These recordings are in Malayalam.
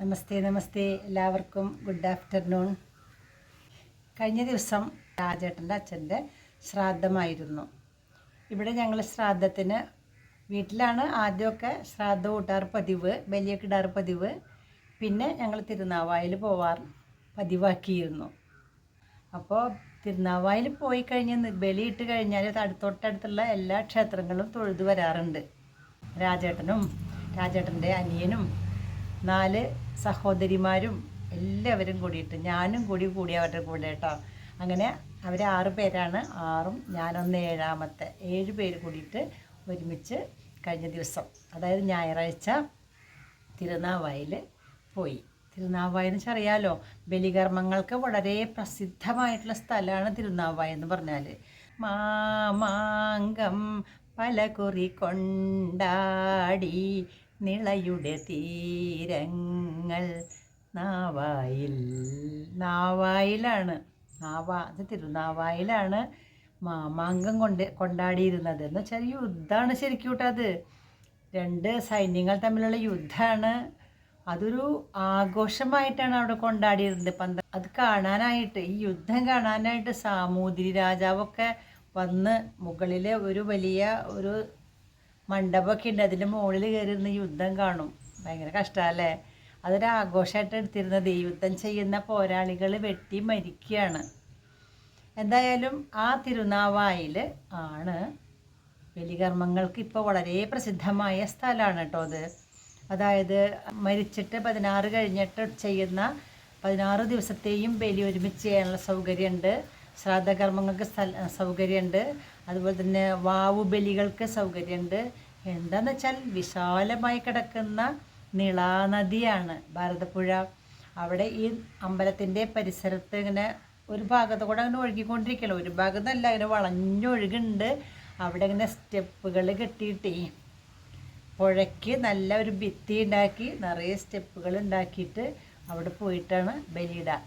നമസ്തേ നമസ്തേ എല്ലാവർക്കും. ഗുഡ് ആഫ്റ്റർനൂൺ കഴിഞ്ഞ ദിവസം രാജേട്ടന്റെ അച്ഛന്റെ ശ്രാദ്ധമായിരുന്നു. ഇവിടെ ഞങ്ങൾ ശ്രാദ്ധത്തിന് വീട്ടിലാണ് ആദ്യമൊക്കെ ശ്രാദ്ധം കൂട്ടാറ് പതിവ് ബലിയൊക്കെ ഇടാറ് പതിവ്. പിന്നെ ഞങ്ങൾ തിരുനാവായിൽ പോവാർ പതിവാക്കിയിരുന്നു. അപ്പോൾ തിരുനാവായിൽ പോയി കഴിഞ്ഞ് ബലിയിട്ട് കഴിഞ്ഞാൽ അടുത്തോട്ടടുത്തുള്ള എല്ലാ ക്ഷേത്രങ്ങളും തൊഴുതു വരാറുണ്ട്. രാജേട്ടനും രാജേട്ടന്റെ അനിയനും നാല് സഹോദരിമാരും എല്ലാവരും കൂടിയിട്ട് ഞാനും കൂടി കൂടി അവരുടെ കൂടെ കേട്ടോ അങ്ങനെ അവർ ആറ് പേരാണ് ആറും ഞാനൊന്ന് ഏഴാമത്തെ. ഏഴ് പേര് കൂടിയിട്ട് ഒരുമിച്ച് കഴിഞ്ഞ ദിവസം അതായത് ഞായറാഴ്ച തിരുനാവായിൽ പോയി. തിരുനാവായ എന്ന് വെച്ചാൽ അറിയാലോ ബലികർമ്മങ്ങൾക്ക് വളരെ പ്രസിദ്ധമായിട്ടുള്ള സ്ഥലമാണ് തിരുനാവായ എന്ന് പറഞ്ഞാൽ മാമാങ്കം പല കൊണ്ടാടി നിളയുടെ തീരങ്ങൾ നാവായിൽ. നാവായിലാണ്. നാവാ അത് തിരുനാവായിലാണ് മാമാങ്കം കൊണ്ട് കൊണ്ടാടിയിരുന്നത്. എന്ന് വെച്ചാൽ യുദ്ധമാണ് ശരിക്കും അത്. രണ്ട് സൈന്യങ്ങൾ തമ്മിലുള്ള യുദ്ധമാണ്. അതൊരു ആഘോഷമായിട്ടാണ് അവിടെ കൊണ്ടാടിയിരുന്നത്. പന്ത അത് കാണാനായിട്ട് ഈ യുദ്ധം കാണാനായിട്ട് സാമൂതിരി രാജാവൊക്കെ വന്ന് മുകളിലെ ഒരു വലിയ ഒരു മണ്ഡപമൊക്കെ ഉണ്ട് അതിന്റെ മുകളിൽ കയറിയിരുന്ന് യുദ്ധം കാണും. ഭയങ്കര കഷ്ടമല്ലേ അതൊരു ആഘോഷമായിട്ട് എടുത്തിരുന്നത് ഈ യുദ്ധം ചെയ്യുന്ന പോരാളികൾ വെട്ടി മരിക്കുകയാണ്. എന്തായാലും ആ തിരുനാവായിൽ ആണ് ബലികർമ്മങ്ങൾക്ക് ഇപ്പോൾ വളരെ പ്രസിദ്ധമായ സ്ഥലമാണ് കേട്ടോ അത്. അതായത് മരിച്ചിട്ട് പതിനാറ് കഴിഞ്ഞിട്ട് ചെയ്യുന്ന പതിനാറ് ദിവസത്തെയും ബലി ഒരുമിച്ച് ചെയ്യാനുള്ള സൗകര്യമുണ്ട്. ശ്രാദ്ധകർമ്മങ്ങൾക്ക് സ്ഥല സൗകര്യമുണ്ട്. അതുപോലെ തന്നെ വാവു ബലികൾക്ക് സൗകര്യമുണ്ട്. എന്താന്ന് വെച്ചാൽ വിശാലമായി കിടക്കുന്ന നിളാനദിയാണ് ഭാരതപ്പുഴ. അവിടെ ഈ അമ്പലത്തിന്റെ പരിസരത്ത് ഇങ്ങനെ ഒരു ഭാഗത്ത് കൂടെ അങ്ങനെ ഒഴുകിക്കൊണ്ടിരിക്കുകയാണ്. ഒരു ഭാഗത്തല്ല അങ്ങനെ വളഞ്ഞൊഴുകുണ്ട്. അവിടെ ഇങ്ങനെ സ്റ്റെപ്പുകൾ കെട്ടിയിട്ടേ പുഴയ്ക്ക് നല്ല ഒരു ഭിത്തി ഉണ്ടാക്കി നിറയെ സ്റ്റെപ്പുകൾ ഉണ്ടാക്കിയിട്ട് അവിടെ പോയിട്ടാണ് ബലിയിടുക.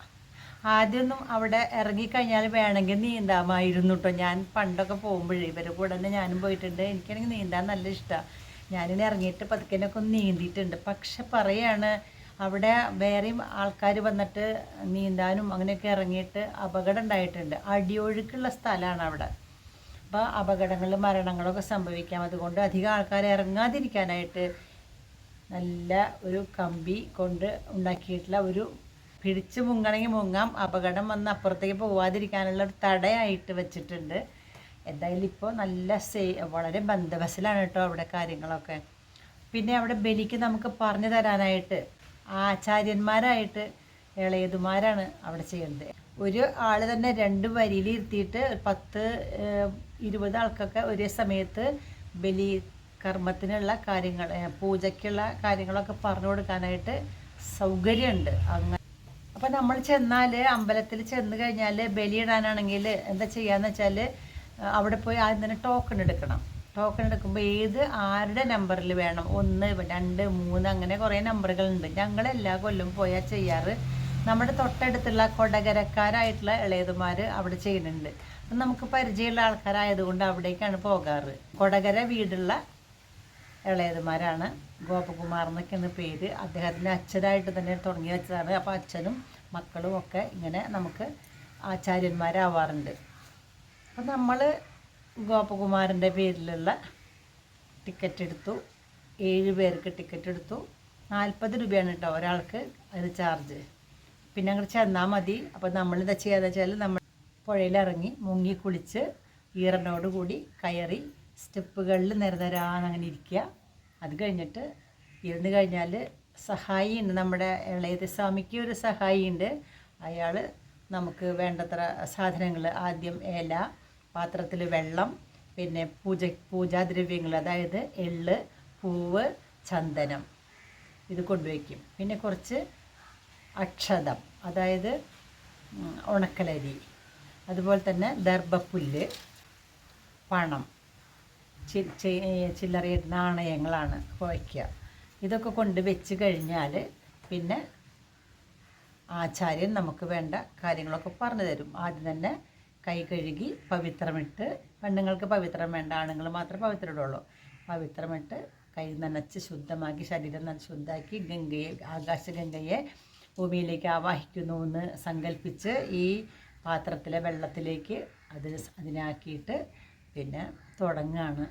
ആദ്യമൊന്നും അവിടെ ഇറങ്ങിക്കഴിഞ്ഞാൽ വേണമെങ്കിൽ നീന്താമായിരുന്നു കേട്ടോ ഞാൻ പണ്ടൊക്കെ പോകുമ്പോഴേ ഇവരുടെ കൂടെ തന്നെ ഞാനും പോയിട്ടുണ്ട്. എനിക്കാണെങ്കിൽ നീന്താൻ നല്ല ഇഷ്ടമാണ് ഞാനിങ്ങനെ ഇറങ്ങിയിട്ട് പതുക്കനൊക്കെ ഒന്ന് നീന്തിയിട്ടുണ്ട്. പക്ഷെ പറയാണ് അവിടെ വേറെയും ആൾക്കാർ വന്നിട്ട് നീന്താനും അങ്ങനെയൊക്കെ ഇറങ്ങിയിട്ട് അപകടം ഉണ്ടായിട്ടുണ്ട്. അടിയൊഴുക്കുള്ള സ്ഥലമാണ് അവിടെ. അപ്പോൾ അപകടങ്ങളും മരണങ്ങളൊക്കെ സംഭവിക്കാം. അതുകൊണ്ട് അധികം ആൾക്കാർ ഇറങ്ങാതിരിക്കാനായിട്ട് നല്ല ഒരു കമ്പി കൊണ്ട് ഉണ്ടാക്കിയിട്ടുള്ള ഒരു പിടിച്ച് മുങ്ങണമെങ്കിൽ മുങ്ങാം. അപകടം വന്ന് അപ്പുറത്തേക്ക് പോവാതിരിക്കാനുള്ള ഒരു തടയായിട്ട് വെച്ചിട്ടുണ്ട്. എന്തായാലും ഇപ്പോൾ നല്ല സേ വളരെ ബന്ധവസിലാണ് കേട്ടോ അവിടെ കാര്യങ്ങളൊക്കെ. പിന്നെ അവിടെ ബലിക്ക് നമുക്ക് പറഞ്ഞു തരാനായിട്ട് ആചാര്യന്മാരായിട്ട് ഇളയതുമാരാണ് അവിടെ ചെയ്യുന്നത് ഒരു ആൾ തന്നെ രണ്ട് വരിയിൽ ഇരുത്തിയിട്ട് പത്ത് ഇരുപത് ആൾക്കൊക്കെ ഒരേ സമയത്ത് ബലി കർമ്മത്തിനുള്ള കാര്യങ്ങൾ പൂജയ്ക്കുള്ള കാര്യങ്ങളൊക്കെ പറഞ്ഞു കൊടുക്കാനായിട്ട് സൗകര്യമുണ്ട്. അങ്ങനെ അപ്പം നമ്മൾ ചെന്നാൽ അമ്പലത്തിൽ ചെന്ന് കഴിഞ്ഞാൽ ബലിയിടാനാണെങ്കിൽ എന്താ ചെയ്യാന്ന് വെച്ചാൽ അവിടെ പോയി ആദ്യം തന്നെ ടോക്കൺ എടുക്കണം. ടോക്കൺ എടുക്കുമ്പോൾ ഏത് ആരുടെ നമ്പറിൽ വേണം? ഒന്ന് രണ്ട് മൂന്ന് അങ്ങനെ കുറേ നമ്പറുകളുണ്ട് ഞങ്ങൾ എല്ലാ കൊല്ലം പോയാൽ ചെയ്യാറ്. നമ്മുടെ തൊട്ടടുത്തുള്ള കൊടകരക്കാരായിട്ടുള്ള ഇളയതുമാർ അവിടെ ചെയ്യുന്നുണ്ട്. അപ്പം നമുക്ക് പരിചയമുള്ള ആൾക്കാരായതുകൊണ്ട് അവിടേക്കാണ് പോകാറ്. കൊടകര വീടുള്ള ഇളയതുമാരാണ്. ഗോപകുമാർ എന്നൊക്കെയാണ് പേര് അദ്ദേഹത്തിന്റെ അച്ഛനായിട്ട് തന്നെ തുടങ്ങി വെച്ചതാണ്. അപ്പോൾ അച്ഛനും മക്കളും ഒക്കെ ഇങ്ങനെ നമുക്ക് ആചാര്യന്മാരാവാറുണ്ട്. അപ്പം നമ്മൾ ഗോപകുമാരന്റെ പേരിലുള്ള ടിക്കറ്റ് എടുത്തു. ഏഴ് പേർക്ക് ടിക്കറ്റ് എടുത്തു. നാൽപ്പത് രൂപയാണ് കേട്ടോ ഒരാൾക്ക് അത് ചാർജ്. പിന്നെ അങ്ങോട്ട് ചെന്നാൽ മതി. അപ്പോൾ നമ്മളിതാ ചെയ്യാന്ന് വെച്ചാൽ നമ്മൾ പുഴയിലിറങ്ങി മുങ്ങി കുളിച്ച് ഈറനോട് കൂടി കയറി സ്റ്റെപ്പുകളിൽ നിരതരാന്ന് അങ്ങനെ ഇരിക്കുക. അത് കഴിഞ്ഞിട്ട് ഇരുന്ന് കഴിഞ്ഞാൽ സഹായി ഉണ്ട് നമ്മുടെ ഇളയത് സ്വാമിക്ക് ഒരു സഹായി ഉണ്ട് അയാൾ നമുക്ക് വേണ്ടത്ര സാധനങ്ങൾ ആദ്യം ഇല പാത്രത്തിൽ വെള്ളം പിന്നെ പൂജ പൂജാദ്രവ്യങ്ങൾ അതായത് എള്ള് പൂവ് ചന്ദനം ഇത് കൊണ്ടുവയ്ക്കും. പിന്നെ കുറച്ച് അക്ഷതം അതായത് ഉണക്കലരി അതുപോലെ തന്നെ ദർഭപ്പുല്ല് പണം. ചി ചി- ചില്ലറ നാണയങ്ങളാണ് വയ്ക്കുക. ഇതൊക്കെ കൊണ്ട് വെച്ച് കഴിഞ്ഞാൽ പിന്നെ ആചാര്യൻ നമുക്ക് വേണ്ട കാര്യങ്ങളൊക്കെ പറഞ്ഞു തരും. ആദ്യം തന്നെ കൈ കഴുകി പവിത്രമിട്ട് പെണ്ണുങ്ങൾക്ക് പവിത്രം വേണ്ട ആണുങ്ങൾ മാത്രമേ പവിത്രം ഇടുള്ളൂ പവിത്രമിട്ട് കൈ നനച്ച് ശുദ്ധമാക്കി ശരീരം നനച്ച് ശുദ്ധമാക്കി ഗംഗയെ ആകാശഗംഗയെ ഭൂമിയിലേക്ക് ആവാഹിക്കുന്നു എന്ന് സങ്കല്പിച്ച് ഈ പാത്രത്തിലെ വെള്ളത്തിലേക്ക് അത് അതിനാക്കിയിട്ട് പിന്നെ തുടങ്ങുകയാണ്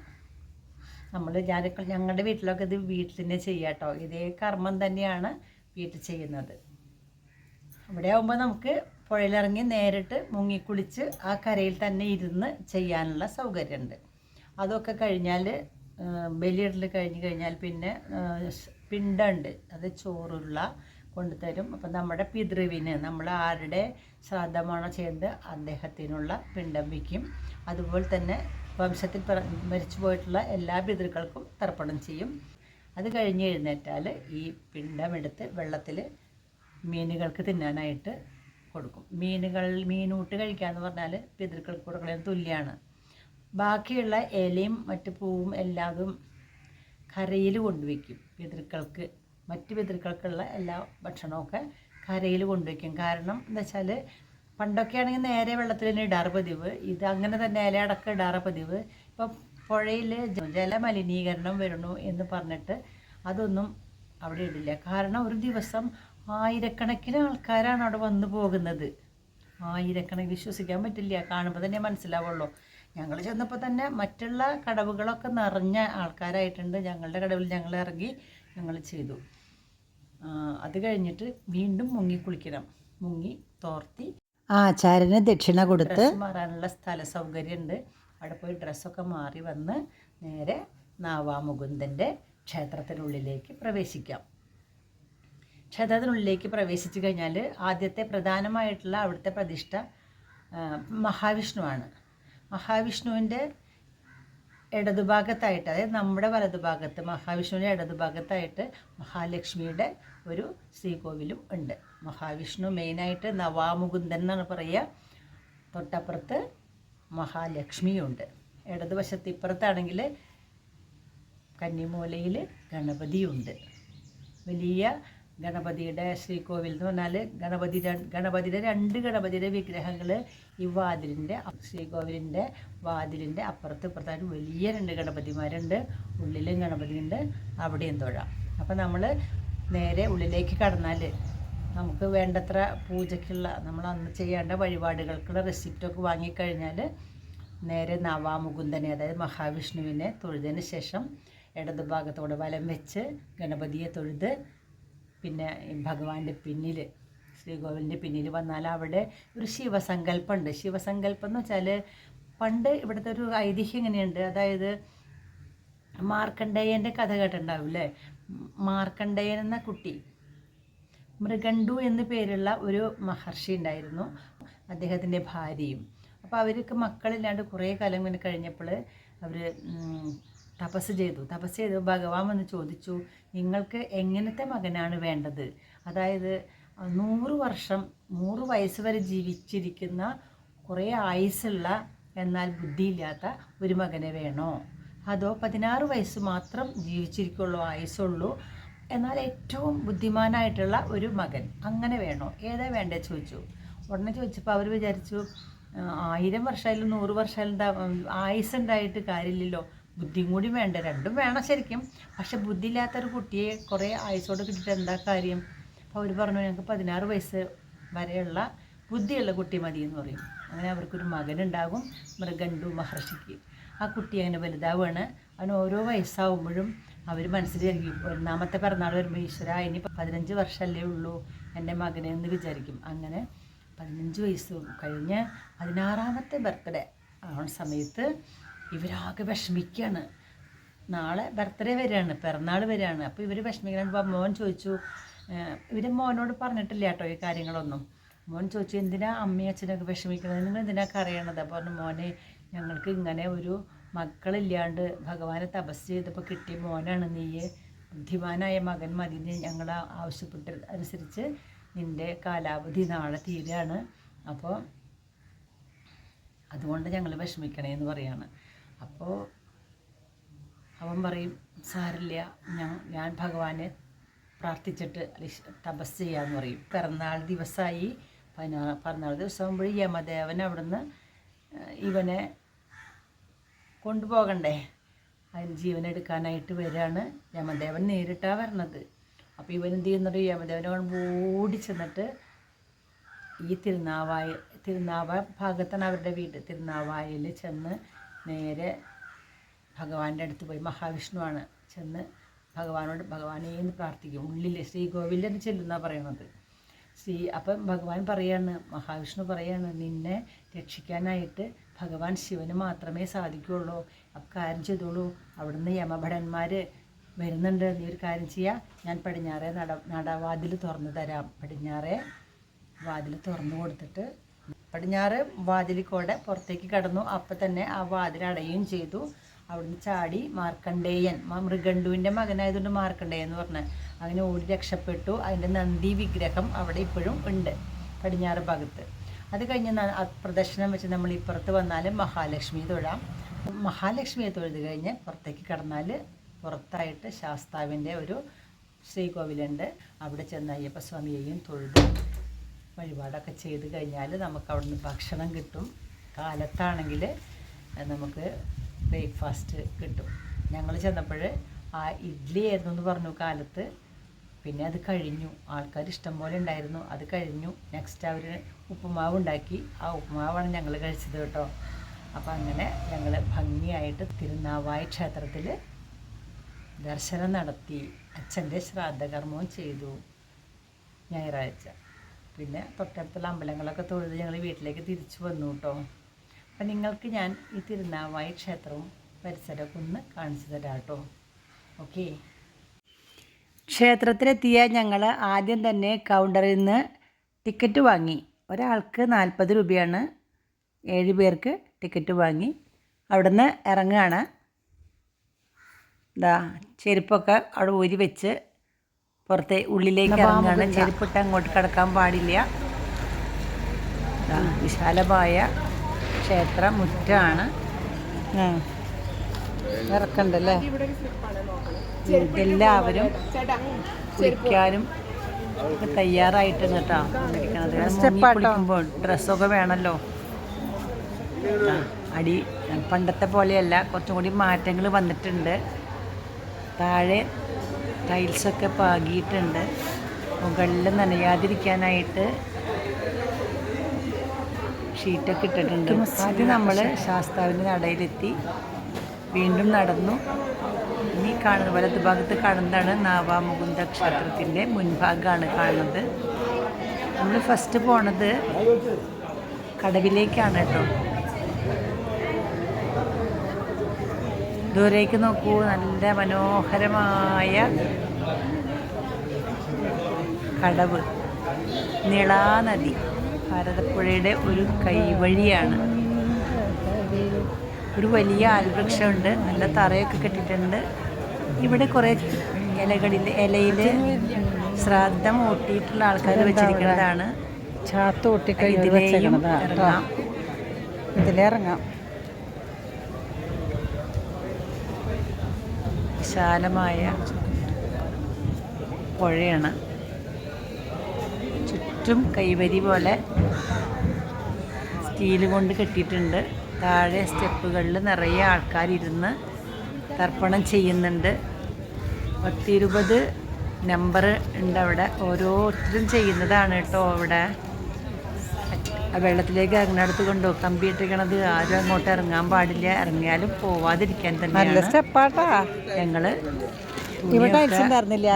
നമ്മൾ ഞാനൊക്കെ ഞങ്ങളുടെ വീട്ടിലൊക്കെ ഇത് വീട്ടിൽ തന്നെ ചെയ്യാം കേട്ടോ ഇതേ കർമ്മം തന്നെയാണ് വീട്ടിൽ ചെയ്യുന്നത്. അവിടെ ആകുമ്പോൾ നമുക്ക് പുഴയിലിറങ്ങി നേരിട്ട് മുങ്ങിക്കുളിച്ച് ആ കരയിൽ തന്നെ ഇരുന്ന് ചെയ്യാനുള്ള സൗകര്യമുണ്ട് അതൊക്കെ കഴിഞ്ഞാൽ ബലിയിടൽ കഴിഞ്ഞ് കഴിഞ്ഞാൽ പിന്നെ പിണ്ടുണ്ട്. അത് ചോറുള്ള കൊണ്ടുതരും. അപ്പം നമ്മുടെ പിതൃവിന് നമ്മൾ ആരുടെ ശ്രാദ്ധമാണോ ചെയ്യുന്നത് അദ്ദേഹത്തിനുള്ള പിണ്ടം വയ്ക്കും. അതുപോലെ തന്നെ വംശത്തിൽ മരിച്ചു പോയിട്ടുള്ള എല്ലാ പിതൃക്കൾക്കും തർപ്പണം ചെയ്യും. അത് കഴിഞ്ഞ് എഴുന്നേറ്റാൽ ഈ പിണ്ടമെടുത്ത് വെള്ളത്തിൽ മീനുകൾക്ക് തിന്നാനായിട്ട് കൊടുക്കും. മീനുകൾ മീനൂട്ട് കഴിക്കുക എന്ന് പറഞ്ഞാൽ പിതൃക്കൾക്ക് കൊടുക്കുന്നതിന് തുല്യമാണ് ബാക്കിയുള്ള ഇലയും മറ്റ് പൂവും എല്ലാതും കരയിൽ കൊണ്ടുവയ്ക്കും. പിതൃക്കൾക്ക് മറ്റ് പിതൃക്കൾക്കുള്ള എല്ലാ ഭക്ഷണമൊക്കെ കരയിൽ കൊണ്ടുവയ്ക്കും. കാരണം എന്താ വെച്ചാൽ പണ്ടൊക്കെ ആണെങ്കിൽ നേരെ വെള്ളത്തിൽ തന്നെ ഇടാറ് പതിവ്. ഇത് അങ്ങനെ തന്നെ ഇല അടക്കം ഇടാറ് പതിവ്. ഇപ്പം പുഴയിൽ ജലമലിനീകരണം വരുന്നു എന്ന് പറഞ്ഞിട്ട് അതൊന്നും അവിടെ ഇടില്ല. കാരണം ഒരു ദിവസം ആയിരക്കണക്കിന് ആൾക്കാരാണ് അവിടെ വന്നു പോകുന്നത്. ആയിരക്കണക്കിന് വിശ്വസിക്കാൻ പറ്റില്ല. കാണുമ്പോൾ തന്നെ മനസ്സിലാവുള്ളൂ. ഞങ്ങൾ ചെന്നപ്പോൾ തന്നെ മറ്റുള്ള കടവുകളൊക്കെ നിറഞ്ഞ ആൾക്കാരായിട്ടുണ്ട്. ഞങ്ങളുടെ കടവിൽ ഞങ്ങൾ ഇറങ്ങി ഞങ്ങൾ ചെയ്തു. അത് കഴിഞ്ഞിട്ട് വീണ്ടും മുങ്ങി കുളിക്കണം. മുങ്ങി തോർത്തി ആചാര്യന് ദക്ഷിണ കൊടുത്ത് മാറാനുള്ള സ്ഥല സൗകര്യമുണ്ട്. അവിടെ പോയി ഡ്രസ്സൊക്കെ മാറി വന്ന് നേരെ നാവാമുകുന്ദന്റെ ക്ഷേത്രത്തിനുള്ളിലേക്ക് പ്രവേശിക്കാം. ക്ഷേത്രത്തിനുള്ളിലേക്ക് പ്രവേശിച്ചു കഴിഞ്ഞാൽ ആദ്യത്തെ പ്രധാനമായിട്ടുള്ള അവിടുത്തെ പ്രതിഷ്ഠ മഹാവിഷ്ണുവാണ്. മഹാവിഷ്ണുവിന്റെ ഇടതുഭാഗത്തായിട്ട് അതായത് നമ്മുടെ വലതുഭാഗത്ത് മഹാവിഷ്ണുവിന്റെ ഇടതുഭാഗത്തായിട്ട് മഹാലക്ഷ്മിയുടെ ഒരു ശ്രീകോവിലും ഉണ്ട്. മഹാവിഷ്ണു മെയിനായിട്ട് നവാമുകുന്ദൻ എന്നാണ് പറയുക. തൊട്ടപ്പുറത്ത് മഹാലക്ഷ്മിയുണ്ട്. ഇടതുവശത്ത് ഇപ്പുറത്താണെങ്കിൽ കന്നിമൂലയിൽ ഗണപതിയുണ്ട്. വലിയ ഗണപതിയുടെ ശ്രീകോവിൽ എന്ന് പറഞ്ഞാൽ ഗണപതി ഗണപതിയുടെ രണ്ട് ഗണപതിയുടെ വിഗ്രഹങ്ങൾ ഈ വാതിലിന്റെ ശ്രീകോവിലിന്റെ വാതിലിന്റെ അപ്പുറത്ത് ഇപ്പുറത്തായിട്ട് വലിയ രണ്ട് ഗണപതിമാരുണ്ട്. ഉള്ളിലും ഗണപതിയുണ്ട് അവിടെയും തൊഴാം. അപ്പോൾ നമ്മൾ നേരെ ഉള്ളിലേക്ക് കടന്നാൽ നമുക്ക് വേണ്ടത്ര പൂജയ്ക്കുള്ള നമ്മൾ അന്ന് ചെയ്യേണ്ട വഴിപാടുകൾക്കുള്ള റെസിപ്റ്റൊക്കെ വാങ്ങിക്കഴിഞ്ഞാൽ നേരെ നവാമുകുന്ദനെ അതായത് മഹാവിഷ്ണുവിനെ തൊഴുതിന് ശേഷം ഇടതുഭാഗത്തോടെ വലം വെച്ച് ഗണപതിയെ തൊഴുത് പിന്നെ ഭഗവാന്റെ പിന്നിൽ ശ്രീകോവിലിന്റെ പിന്നിൽ വന്നാൽ അവിടെ ഒരു ശിവസങ്കല്പമുണ്ട്. ശിവസങ്കല്പം എന്ന് വെച്ചാൽ പണ്ട് ഇവിടുത്തെ ഒരു ഐതിഹ്യം എങ്ങനെയുണ്ട് അതായത് മാർക്കണ്ഡേയന്റെ കഥ കേട്ടിട്ടുണ്ടാവില്ലേ? മാർക്കണ്ഡേയൻ എന്ന കുട്ടി മൃഗണ്ടു എന്നു പേരുള്ള ഒരു മഹർഷി ഉണ്ടായിരുന്നു അദ്ദേഹത്തിന്റെ ഭാര്യയും. അപ്പോൾ അവർക്ക് മക്കളില്ലാണ്ട് കുറേ കാലം ഇങ്ങനെ കഴിഞ്ഞപ്പോൾ അവർ തപസ് ചെയ്തു. തപസ് ചെയ്തു. ഭഗവാൻ വന്ന് ചോദിച്ചു നിങ്ങൾക്ക് എങ്ങനത്തെ മകനാണ് വേണ്ടത്? അതായത് നൂറ് വർഷം നൂറ് വയസ്സ് വരെ ജീവിച്ചിരിക്കുന്ന കുറേ ആയുസ്സുള്ള എന്നാൽ ബുദ്ധിയില്ലാത്ത ഒരു മകനെ വേണോ? അതോ പതിനാറ് വയസ്സ് മാത്രം ജീവിച്ചിരിക്കുള്ളൂ ആയുസ്സുള്ളൂ എന്നാൽ ഏറ്റവും ബുദ്ധിമാനായിട്ടുള്ള ഒരു മകൻ. അങ്ങനെ വേണോ? ഏതാ വേണ്ടേ? ചോദിച്ചു. ഉടനെ ചോദിച്ചപ്പോൾ അവർ വിചാരിച്ചു "ആ, ആയിരം വർഷമായാലും നൂറ് വർഷമായാലും ആയുസ് കാര്യമില്ലല്ലോ. ബുദ്ധിയും കൂടി വേണ്ട. രണ്ടും വേണം ശരിക്കും. പക്ഷെ ബുദ്ധിയില്ലാത്തൊരു കുട്ടിയെ കുറേ ആയുസോട് കിട്ടിയിട്ട് എന്താ കാര്യം? അപ്പോൾ അവർ പറഞ്ഞു ഞങ്ങൾക്ക് പതിനാറ് വയസ്സ് വരെയുള്ള ബുദ്ധിയുള്ള കുട്ടി മതി എന്ന് പറയും. അങ്ങനെ അവർക്കൊരു മകനുണ്ടാകും മൃഗണ്ടു മഹർഷിക്ക്. ആ കുട്ടി അങ്ങനെ വലുതാവുകയാണ് അവന് ഓരോ വയസ്സാവുമ്പോഴും അവർ മനസ്സിലായിരിക്കും ഒന്നാമത്തെ പിറന്നാൾ വരുമ്പോൾ ഈശ്വര ഇനി പതിനഞ്ച് വർഷമല്ലേ ഉള്ളൂ എന്റെ മകനെ എന്ന് വിചാരിക്കും. അങ്ങനെ പതിനഞ്ച് വയസ്സ് കഴിഞ്ഞ് പതിനാറാമത്തെ ബർത്ത്ഡേ ആവുന്ന സമയത്ത് ഇവരാകെ വിഷമിക്കുകയാണ് നാളെ ബർത്ത്ഡേ വരികയാണ് പിറന്നാൾ വരികയാണ്. അപ്പോൾ ഇവർ വിഷമിക്കണം മോൻ ചോദിച്ചു ഇവർ മോനോട് പറഞ്ഞിട്ടില്ല കേട്ടോ ഈ കാര്യങ്ങളൊന്നും. മോൻ ചോദിച്ചു എന്തിനാ അമ്മയും അച്ഛനൊക്കെ വിഷമിക്കുന്നത് നിങ്ങൾ എന്തിനാ അറിയണത് അപ്പോൾ പറഞ്ഞു മോനെ ഞങ്ങൾക്ക് ഇങ്ങനെ ഒരു മക്കളില്ലാണ്ട് ഭഗവാനെ തപസ് ചെയ്തപ്പോൾ കിട്ടിയ മോനാണ് നീയെ. ബുദ്ധിമാനായ മകൻ മതി ഞങ്ങൾ ആവശ്യപ്പെട്ട അനുസരിച്ച് നിന്റെ കാലാവധി നാളെ തീരാണ്. അപ്പോൾ അതുകൊണ്ട് ഞങ്ങൾ വിഷമിക്കണേ എന്ന് പറയാണ്. അപ്പോൾ അവൻ പറയും സാരില്ല ഞാൻ ഞാൻ ഭഗവാനെ പ്രാർത്ഥിച്ചിട്ട് തപസ് ചെയ്യാമെന്ന് പറയും. പിറന്നാൾ ദിവസമായി പതിനാ പിറന്നാൾ ദിവസം ആകുമ്പോഴേ യമദേവൻ അവിടുന്ന് ഇവനെ കൊണ്ടുപോകണ്ടേ? അതിന് ജീവനെടുക്കാനായിട്ട് വരികയാണ് യമദേവൻ നേരിട്ടാണ് വരണത്. അപ്പോൾ ഇവൻ എന്ത് ചെയ്യുന്നുണ്ട്? യമദേവനെ ഓടി ചെന്നിട്ട് ഈ തിരുനാവായ തിരുനാവ ഭാഗത്താണ് അവരുടെ വീട്. തിരുനാവായയിൽ ചെന്ന് നേരെ ഭഗവാന്റെ അടുത്ത് പോയി. മഹാവിഷ്ണുവാണ് ചെന്ന് ഭഗവാനോട് ഭഗവാനെ എന്ന് പ്രാർത്ഥിക്കും. ഉള്ളിൽ ശ്രീകോവിലിൽ ചെല്ലുന്ന പറയുന്നത് ശ്രീ അപ്പം ഭഗവാൻ പറയാണ് മഹാവിഷ്ണു പറയാണ് നിന്നെ രക്ഷിക്കാനായിട്ട് ഭഗവാൻ ശിവന് മാത്രമേ സാധിക്കുകയുള്ളൂ അപ്പം കാര്യം ചെയ്തോളൂ. അവിടുന്ന് യമഭടന്മാർ വരുന്നുണ്ട്. നീ ഒരു കാര്യം ചെയ്യുക ഞാൻ പടിഞ്ഞാറേ നട നടവാതിൽ തുറന്നു തരാം. പടിഞ്ഞാറേ വാതിൽ തുറന്നു കൊടുത്തിട്ട് പടിഞ്ഞാറ് വാതിലിൽ കൂടെ പുറത്തേക്ക് കടന്നു. അപ്പം തന്നെ ആ വാതിൽ അടയുകയും ചെയ്തു. അവിടുന്ന് ചാടി മാർക്കണ്ഡേയൻ മൃഗണ്ഡുവിന്റെ മകനായതുകൊണ്ട് മാർക്കണ്ഡേയൻ എന്ന് പറഞ്ഞ് അങ്ങനെ ഓടി രക്ഷപ്പെട്ടു. അതിന്റെ നന്ദി വിഗ്രഹം അവിടെ ഇപ്പോഴും ഉണ്ട്. പടിഞ്ഞാറ് ഭാഗത്ത്. അത് കഴിഞ്ഞ് പ്രദക്ഷിണം വെച്ച് നമ്മൾ ഇപ്പുറത്ത് വന്നാൽ മഹാലക്ഷ്മി തൊഴാം. മഹാലക്ഷ്മിയെ തൊഴുത് കഴിഞ്ഞ് പുറത്തേക്ക് കടന്നാൽ പുറത്തായിട്ട് ശാസ്താവിന്റെ ഒരു ശ്രീകോവിലുണ്ട്. അവിടെ ചെന്ന് അയ്യപ്പസ്വാമിയെയും തൊഴുത്. വഴിപാടൊക്കെ ചെയ്ത് കഴിഞ്ഞാൽ നമുക്ക് അവിടുന്ന് ഭക്ഷണം കിട്ടും. കാലത്താണെങ്കിൽ നമുക്ക് ബ്രേക്ക്ഫാസ്റ്റ് കിട്ടും. ഞങ്ങൾ ചെന്നപ്പോൾ ആ ഇഡ്ഡലി ആയിരുന്നു എന്ന് പറഞ്ഞു കാലത്ത്. പിന്നെ അത് കഴിഞ്ഞു. ആൾക്കാർ ഇഷ്ടം പോലെ ഉണ്ടായിരുന്നു. അത് കഴിഞ്ഞു. നെക്സ്റ്റ് അവർ ഉപ്പുമാവ് ഉണ്ടാക്കി ആ ഉപ്പുമാവാണ് ഞങ്ങൾ കഴിച്ചത് കേട്ടോ. അപ്പോൾ അങ്ങനെ ഞങ്ങൾ ഭംഗിയായിട്ട് തിരുനാവായ ക്ഷേത്രത്തിൽ ദർശനം നടത്തി. അച്ഛന്റെ ശ്രാദ്ധകർമ്മവും ചെയ്തു ഞായറാഴ്ച. പിന്നെ തൊട്ടടുത്തുള്ള അമ്പലങ്ങളൊക്കെ തൊഴുത് ഞങ്ങൾ വീട്ടിലേക്ക് തിരിച്ചു വന്നു കേട്ടോ. അപ്പം നിങ്ങൾക്ക് ഞാൻ ഈ തിരുനാവായി ക്ഷേത്രവും പരിസരമൊക്കെ ഒന്ന് കാണിച്ചു തരാം കേട്ടോ. ഓക്കെ. ക്ഷേത്രത്തിലെത്തിയ ഞങ്ങൾ ആദ്യം തന്നെ കൗണ്ടറിൽ നിന്ന് ടിക്കറ്റ് വാങ്ങി. ഒരാൾക്ക് നാൽപ്പത് രൂപയാണ് ഏഴ് പേർക്ക് ടിക്കറ്റ് വാങ്ങി. അവിടുന്ന് ഇറങ്ങുകയാണ്. ഇതാ ചെരുപ്പൊക്കെ അവിടെ ഊരി വെച്ച് പുറത്തെ ഉള്ളിലേക്ക് ഇറങ്ങുകയാണ്. ചെരുപ്പിട്ട് അങ്ങോട്ട് കിടക്കാൻ പാടില്ല. വിശാലമായ ക്ഷേത്ര മുറ്റാണ് ഇറക്കണ്ടല്ലേ? എല്ലാവരും കുളിക്കാനും ഒക്കെ തയ്യാറായിട്ടാണ് കേട്ടോ ഡ്രസ്സൊക്കെ വേണമല്ലോ അടി പണ്ടത്തെ പോലെയല്ല കുറച്ചും കൂടി മാറ്റങ്ങൾ വന്നിട്ടുണ്ട്. താഴെ ടൈൽസൊക്കെ പാകിയിട്ടുണ്ട്. മുകളിൽ നനയാതിരിക്കാനായിട്ട് ഷീറ്റൊക്കെ ഇട്ടിട്ടുണ്ട്. ആദ്യം നമ്മൾ ശാസ്താവിന്റെ നടയിലെത്തി. വീണ്ടും നടന്നു. കാണുന്ന വലത് ഭാഗത്ത് കാണുന്നതാണ് നാവാമുകുന്ദ ക്ഷേത്രത്തിന്റെ മുൻഭാഗമാണ് കാണുന്നത്. നമ്മൾ ഫസ്റ്റ് പോണത് കടവിലേക്കാണ് കേട്ടോ. ദൂരേക്ക് നോക്കൂ നല്ല മനോഹരമായ കടവ്. നിളാനദി ഭാരതപ്പുഴയുടെ ഒരു കൈവഴിയാണ്. ഒരു വലിയ ആൽവൃക്ഷമുണ്ട് നല്ല തറയൊക്കെ കെട്ടിയിട്ടുണ്ട്. ഇവിടെ കുറേ ഇലകളിൽ ഇലയിൽ ശ്രാദ്ധം ഓട്ടിയിട്ടുള്ള ആൾക്കാർ വെച്ചിരിക്കുന്നതാണ്. ചാത്ത് ഇതിലെയും ഇറങ്ങാം. ഇതിലിറങ്ങാം വിശാലമായ പുഴയാണ്. ചുറ്റും കൈവരി പോലെ സ്റ്റീൽ കൊണ്ട് കെട്ടിയിട്ടുണ്ട്. താഴെ സ്റ്റെപ്പുകളിൽ നിറയെ ആൾക്കാരിരുന്ന് തർപ്പണം ചെയ്യുന്നുണ്ട്. പത്തിരുപത് നമ്പർ ഉണ്ട് അവിടെ. ഓരോരുത്തരും ചെയ്യുന്നതാണ് കേട്ടോ അവിടെ. ആ വെള്ളത്തിലേക്ക് അങ്ങനടുത്ത് കൊണ്ടു കമ്പി ഇട്ടിരിക്കണത് ആരും അങ്ങോട്ട് ഇറങ്ങാൻ പാടില്ല. ഇറങ്ങിയാലും പോവാതിരിക്കാൻ തന്നെ സ്റ്റെപ്പാട്ടാ. ഞങ്ങൾ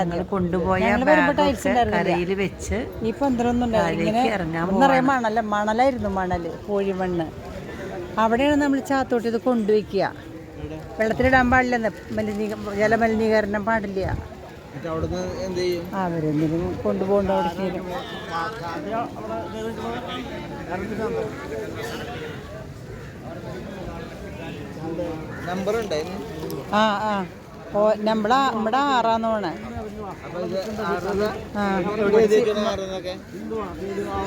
ഞങ്ങൾ കൊണ്ടുപോയ. കരയിൽ വെച്ച് ഇറങ്ങാൻ മണലായിരുന്നു മണൽ കോഴിമണ്ണ്. അവിടെയാണ് നമ്മൾ ചാത്തോട്ട് ഇത് കൊണ്ടുവയ്ക്കുക. വെള്ളത്തിലിടാൻ പാടില്ലെന്ന് മലിനീക ജലമലിനീകരണം പാടില്ല. അവരെന്തെങ്കിലും കൊണ്ടുപോകണ്ട അവിടെ ആ ആ. ഓ നമ്മളെ നമ്മുടെ ആറാന്ന് പോണേ. അപ്പൊ ആ. എവിടെ എഴുതിയിരിക്കുന്നത് ആറരയൊക്കെ?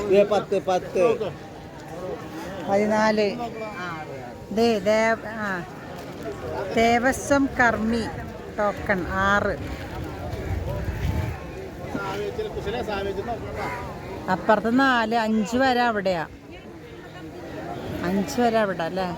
ഇത് പത്ത് പത്ത്. പതിനാല്. ദേവ ആ. ദേവസ്വം കർമ്മി ടോക്കൺ ആറ്. അപ്പുറത്ത് നാല് അഞ്ച് വരെ അവിടെയാ. അഞ്ച് വരെ അവിടെ അല്ലേ?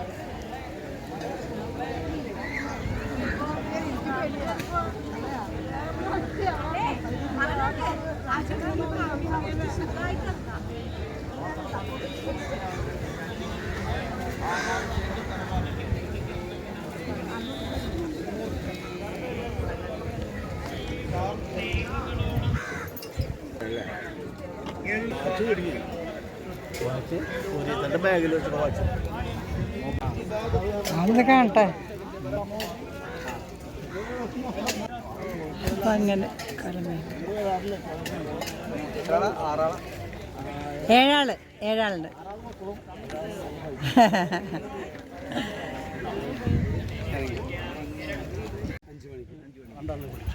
ബാഗിൽ വെച്ച് വാച്ച്. അതൊന്ന് കാണട്ടെ. അപ്പൊ അങ്ങനെ ഏഴാൾ ഏഴാളുണ്ട്. ഓക്കെ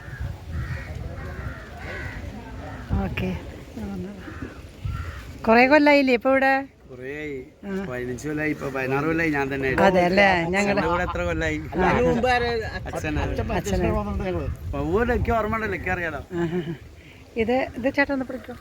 കുറേ കൊല്ലായില്ലേ ഇപ്പൊ ഇവിടെ പതിനഞ്ച് കൊല്ലായി ഇപ്പൊ പതിനാറ് കൊല്ലായി ഞാൻ തന്നെ അതെ അല്ലേ എത്ര കൊല്ലായി ഓർമ്മ ഉണ്ടല്ലോ അറിയാലോ ഇത് ഇത് ചേട്ടൻ ഒന്ന് പിടിക്കോ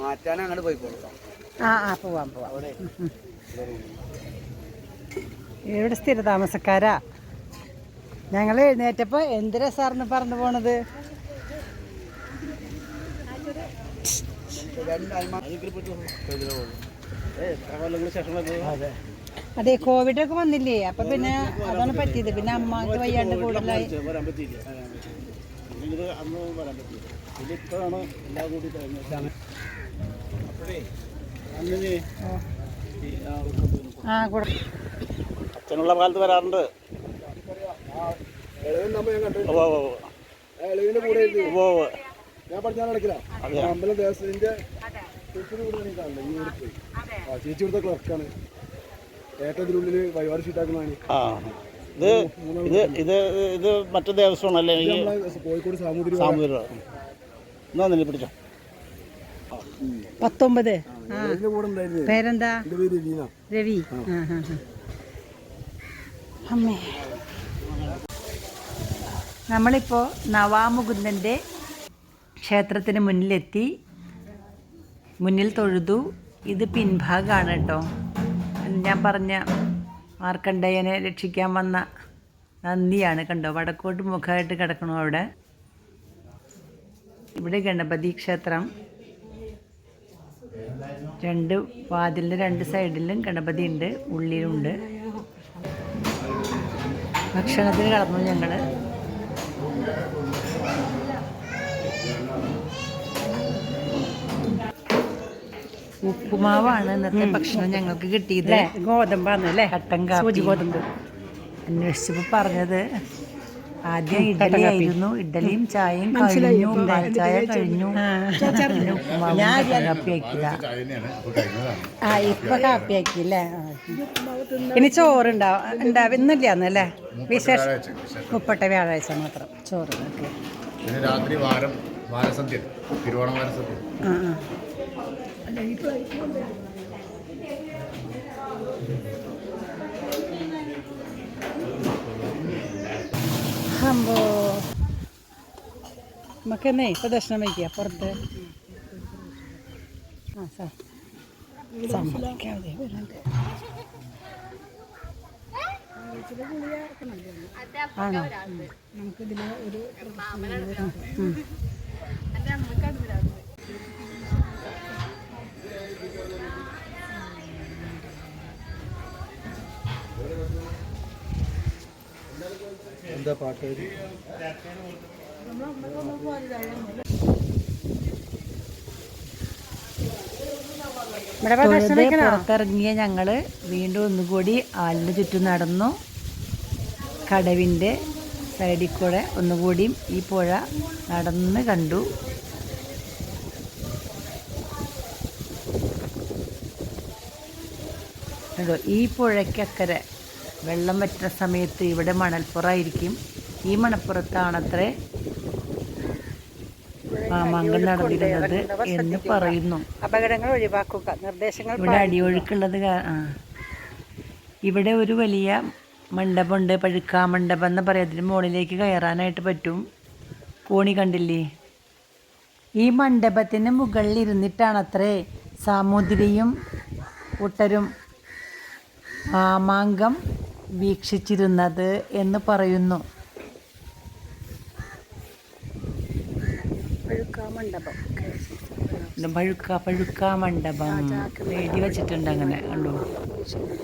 മാറ്റാൻ അങ്ങോട്ട് പോയിക്കോളൂ ആ ആ പോവാം പോവാം. ഇവിടെ സ്ഥിര താമസക്കാരാ ഞങ്ങൾ എഴുന്നേറ്റപ്പോൾ എന്തിനാ സാറിന് പറഞ്ഞു പോണത്? അതെ കോവിഡ് ഒക്കെ വന്നില്ലേ? അപ്പൊ പിന്നെ അതാണ് പറ്റിയത്. പിന്നെ അമ്മയ്ക്ക് വയ്യാണ്ട് കൂടുതലായി. ആ കൂടെ ഞാൻ കാണില്ല കാലത്ത് വരാറുണ്ട്. പോയി ആ ചേച്ചി ഇവിടുത്തെ ക്ലർക്കാണ്. ഏറ്റതിനുള്ളിൽ വഴിപാട് ഷീട്ടാക്കുന്നതാണ് ഇത് ഇത് ഇത് ഇത് മറ്റു ദേവസ്വമാണല്ലേ കോഴിക്കോട് സാമൂതിരി സാമൂതിരി എന്നാ നിന്നെ പിടിച്ചോ? പത്തൊമ്പത്. പേരെന്താ? രവി. അമ്മേ. നമ്മളിപ്പോൾ നവാമുകുന്ദന്റെ ക്ഷേത്രത്തിന് മുന്നിലെത്തി. മുന്നിൽ തൊഴുതു. ഇത് പിൻഭാഗമാണ് കേട്ടോ. ഞാൻ പറഞ്ഞ മാർക്കണ്ഡയനെ രക്ഷിക്കാൻ വന്ന നന്ദിയാണ് കണ്ടോ. വടക്കോട്ട് മുഖമായിട്ട് കിടക്കണു അവിടെ. ഇവിടെ ഗണപതി ക്ഷേത്രം. രണ്ട് വാതിലിന്റെ രണ്ട് സൈഡിലും ഗണപതി ഉണ്ട് ഉള്ളിലുണ്ട് ഭക്ഷണത്തിന് കടന്നു ഞങ്ങൾ ഉപ്പുമാവാണ് ഇന്നത്തെ ഭക്ഷണം ഞങ്ങൾക്ക് കിട്ടിയത്. ഗോതമ്പാണ് അല്ലേ? കട്ടൻ കാപ്പി. ഗോതമ്പ്. അന്വേഷിച്ചപ്പോൾ പറഞ്ഞത് ആദ്യം ഇഡലി ആയിരുന്നു. ഇഡലിയും ചായയും കഴിഞ്ഞു ചായ കഴിഞ്ഞു. പിന്നെ ഉപ്പുമാവും കാപ്പി ആക്കിയതാ. ആ ഇപ്പൊ കാപ്പിയാക്കി അല്ലേ ഇനി ചോറുണ്ടാവും ഉണ്ടാവും ഇന്നില്ലാന്ന് അല്ലേ വിശേഷ മുപ്പട്ട വ്യാഴാഴ്ച മാത്രം. ചോറ് രാത്രി വാരം വാരസന്ധ്യ തിരുവോണം വാരസന്ധ്യ. ആ ആ. അമ്പോ നമുക്കെന്നേ ദർശനം വയ്ക്കുക പുറത്ത്. ആ സാർ സമ്മതിക്കാതെ വരുന്നുണ്ട്. ആണോ? ഉം. എന്താ പാട്ട് തൊഴുത് പുറത്തിറങ്ങിയ ഞങ്ങൾ വീണ്ടും ഒന്നുകൂടി ആലിന് ചുറ്റും നടന്നു. കടവിന്റെ സൈഡിൽ കൂടെ ഒന്നുകൂടിയും ഈ പുഴ നടന്ന് കണ്ടു. കണ്ടോ? ഈ പുഴയ്ക്കക്കരെ വെള്ളം വറ്റുന്ന സമയത്ത് ഇവിടെ മണൽപ്പുറമായിരിക്കും. ഈ മണപ്പുറത്താണത്രേ മാമാങ്കം നടന്നിരുന്നത് എന്ന് പറയുന്നു. അപകടങ്ങൾ ഒഴിവാക്കുക. നിർദ്ദേശങ്ങൾ ഇവിടെ അടിയൊഴുക്കുള്ളത് ഇവിടെ ഒരു വലിയ മണ്ഡപമുണ്ട്. പഴുക്കാ മണ്ഡപം എന്ന് പറയാം. അതിന് മുകളിലേക്ക് കയറാനായിട്ട് പറ്റും. കോണി കണ്ടില്ലേ? ഈ മണ്ഡപത്തിന് മുകളിൽ ഇരുന്നിട്ടാണത്രേ സാമൂതിരിയും കൂട്ടരും മാമാങ്കം വീക്ഷിച്ചിരുന്നത് എന്ന് പറയുന്നു. പഴുക്ക പഴുക്ക മണ്ഡപം എഴുതി വെച്ചിട്ടുണ്ട് അങ്ങനെ ഉണ്ടോ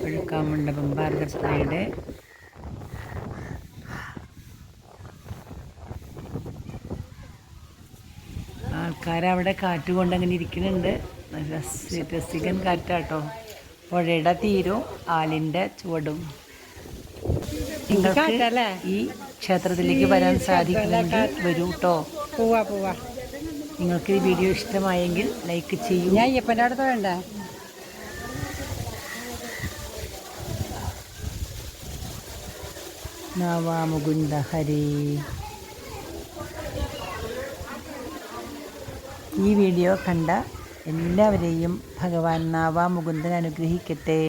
പഴുക്ക മണ്ഡപം ഭാരതപ്പുഴയുടെ ആൾക്കാരവിടെ കാറ്റ് കൊണ്ട് അങ്ങനെ ഇരിക്കുന്നുണ്ട്. രസികൻ കാറ്റാട്ടോ. പുഴയുടെ തീരും ആലിന്റെ ചുവടും. നിങ്ങൾക്ക്? ഈ ക്ഷേത്രത്തിലേക്ക് വരാൻ സാധിക്കുമെങ്കിൽ വരൂ കേട്ടോ പോവാ പോവാ. നിങ്ങൾക്ക് ഈ വീഡിയോ ഇഷ്ടമായെങ്കിൽ ലൈക്ക് ചെയ്യൂ. ഞാൻ അയ്യപ്പന്റെ അടുത്ത് വേണ്ട നവാമുകുന്ദ ഹരി. ഈ വീഡിയോ കണ്ട എല്ലാവരെയും ഭഗവാൻ നാവാമുകുന്ദൻ അനുഗ്രഹിക്കട്ടെ.